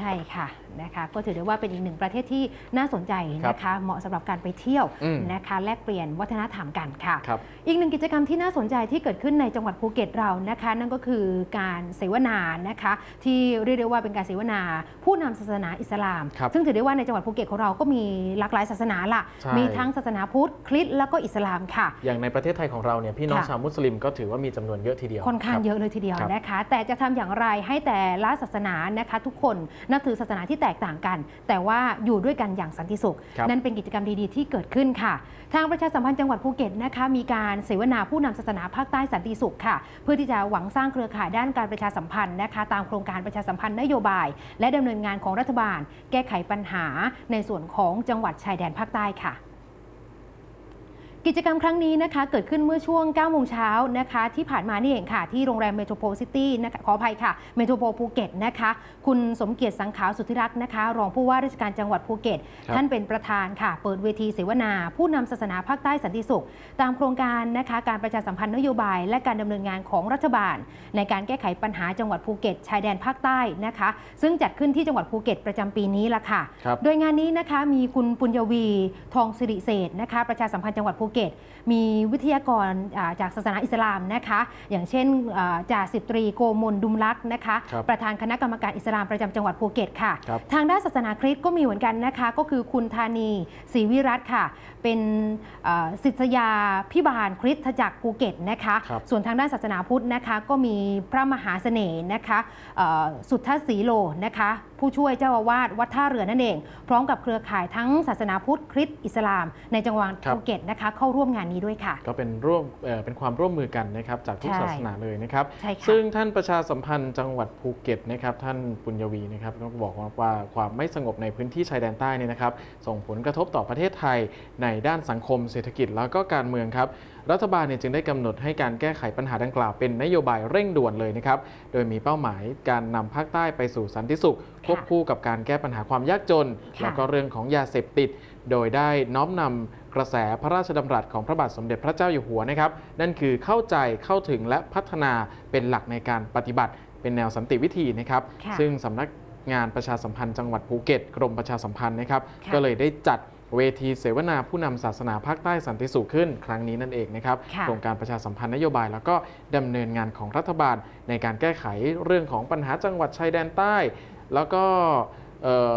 ใช่ค่ะนะคะก็ถือได้ว่าเป็นอีกหนึ่งประเทศที่น่าสนใจนะคะ เหมาะสำหรับการไปเที่ยวอืมนะคะแลกเปลี่ยนวัฒนธรรมกันค่ะครับอีกหนึ่งกิจกรรมที่น่าสนใจที่เกิดขึ้นในจังหวัดภูเก็ตเรานะคะ นั่นก็คือการเสวนานะคะ ที่เรียกได้ว่าเป็นการเสวนา ผู้นำศาสนาอิสลามครับซึ่งถือได้ว่าในจังหวัดภูเก็ตของเราก็มีหลากหลายศาสนาล่ะใช่มีทั้งศาสนาพุทธคริสต์แล้วก็อิสลามค่ะ อย่างในประเทศไทยของเราเนี่ยพี่น้องค่ะชาวมุสลิมก็ถือว่ามีจำนวนเยอะทีเดียวค่อนข้างรับเยอะเลยทีเดียวครับนะคะ แต่จะทำอย่างไรให้แต่ละศาสนานะคะทุกคนนับถือศาสนาที่แตกต่างกัน แต่ว่าอยู่ด้วยกันอย่างสันติสุขครับนั่นเป็นกิจกรรมดีๆ ที่เกิดขึ้นค่ะ ทางประชาสัมพันธ์จังหวัดภูเก็ตนะคะมีการเสวนาผู้นำศาสนาภาคใต้สันติสุขค่ะ เพื่อที่จะหวังสร้างเครือข่ายด้านการประชาสัมพันธ์นะคะ ตามโครงการประชาสัมพันธ์นโยบาย และดำเนินงานของรัฐบาล แก้ไขปัญหาในส่วนของจังหวัดชายแดนภาคใต้ค่ะ กิจกรรมครั้งนี้นะคะเกิดขึ้นเมื่อช่วง9โมงเช้านะคะที่ผ่านมานี่เองค่ะ ที่โรงแรมเมโทรโพลซิตี้นะคะขออภัยค่ะเมโทรโพลภูเก็ตนะคะคุณสมเกียรติสังขาวสุทธิรักษ์นะคะ รองผู้ว่าราชการจังหวัดภูเก็ต ครับ ท่านเป็นประธานค่ะ เปิดเวทีเสวนา ผู้นำศาสนาภาคใต้สันติสุข ตามโครงการนะคะการประชาสัมพันธ์นโยบาย และการดำเนินงานของรัฐบาล ในการแก้ไขปัญหาจังหวัดภูเก็ต ชายแดนภาคใต้นะคะ ซึ่งจัดขึ้นที่จังหวัดภูเก็ตประจำปีนี้ละค่ะ ครับ โดยงานนี้นะคะมีคุณปุญญวีทองสิริเศรษฐ์นะคะประชาสัมพันธ์จังหวัดภูเก็ตมีวิทยากรอ่าจากศาสนาอิสลามนะคะ อย่างเช่นอ่าจ่าสิบตรีโกมลดุมลักษณ์นะคะครับประธานคณะกรรมการอิสลามประจำจังหวัดภูเก็ตค่ะครับทางด้านศาสนาคริสต์ก็มีเหมือนกันนะคะ ก็คือคุณธานีศรีวิรัตน์ค่ะ เป็นเอ่อศิษยาพิบาลคริสตจักรภูเก็ตนะคะครับส่วนทางด้านศาสนาพุทธนะคะ ก็มีพระมหาเสน่ห์นะคะเอ่อสุทธศรีโลนะคะ ผู้ช่วยเจ้าอาวาสวัดท่าเรือนั่นเอง พร้อมกับเครือข่ายทั้งศาสนาพุทธคริสต์อิสลาม ในจังหวัดครับภูเก็ตนะคะ เข้าร่วมงานนี้ด้วยค่ะ ก็เป็นร่วมเอ่อเป็นความร่วมมือกันนะครับจากทุกใช่ศาสนาเลยนะครับใช่ค่ะซึ่งท่านประชาสัมพันธ์จังหวัดภูเก็ตนะครับท่านปุญญวีนะครับก็บอกว่าว่าความไม่สงบในพื้นที่ชายแดนใต้เนี่ยนะครับ ส่งผลกระทบต่อประเทศไทยในด้านสังคมเศรษฐกิจแล้วก็การเมืองครับ รัฐบาลเนี่ยจึงได้กำหนดให้การแก้ไขปัญหาดังกล่าวเป็นนโยบายเร่งด่วนเลยนะครับ โดยมีเป้าหมายการนำภาคใต้ไปสู่สันติสุข ควบคู่กับการแก้ปัญหาความยากจนค่ะแล้วก็เรื่องของยาเสพติด โดยได้น้อมนำกระแสพระราชดำรัสของพระบาทสมเด็จพระเจ้าอยู่หัวนะครับ นั่นคือเข้าใจเข้าถึงและพัฒนาเป็นหลักในการปฏิบัติ เป็นแนวสันติวิธีนะครับค่ะซึ่งสำนักงานประชาสัมพันธ์จังหวัดภูเก็ต กรมประชาสัมพันธ์นะครับค่ะก็เลยได้จัด เวทีเสวนาผู้นำศาสนาภาคใต้สันติสุขขึ้นครั้งนี้นั่นเองนะครับค่ะโครงการประชาสัมพันธ์นโยบาย แล้วก็ดำเนินงานของรัฐบาล ในการแก้ไขเรื่องของปัญหาจังหวัดชายแดนใต้ แล้วก็เอ่อ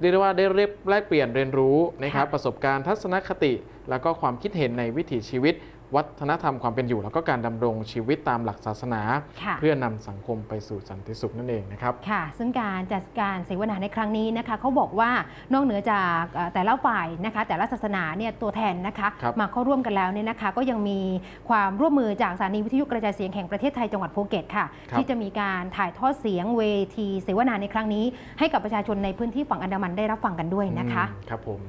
เรียกได้ว่าได้เรียบแลกเปลี่ยนเรียนรู้นะครับค่ะประสบการณ์ทัศนคติ แล้วก็ความคิดเห็นในวิถีชีวิต วัฒนธรรมความเป็นอยู่ แล้วก็การดำรงชีวิตตามหลักศาสนาค่ะเพื่อนำสังคมไปสู่สันติสุขนั่นเองนะครับค่ะ ซึ่งการจัดการเสวนาในครั้งนี้นะคะเขาบอกว่านอกเหนือจากเอ่อแต่ละฝ่ายนะคะ แต่ละศาสนาเนี่ยตัวแทนนะคะครับมาเข้าร่วมกันแล้วเนี่ยนะคะ ก็ยังมีความร่วมมือจากสถานีวิทยุกระจายเสียงแห่งประเทศไทยจังหวัดภูเก็ตค่ะครับที่จะมีการถ่ายทอดเสียงเวทีเสวนาในครั้งนี้ ให้กับประชาชนในพื้นที่ฝั่งอันดามันได้รับฟังกันด้วยนะคะอืมครับผม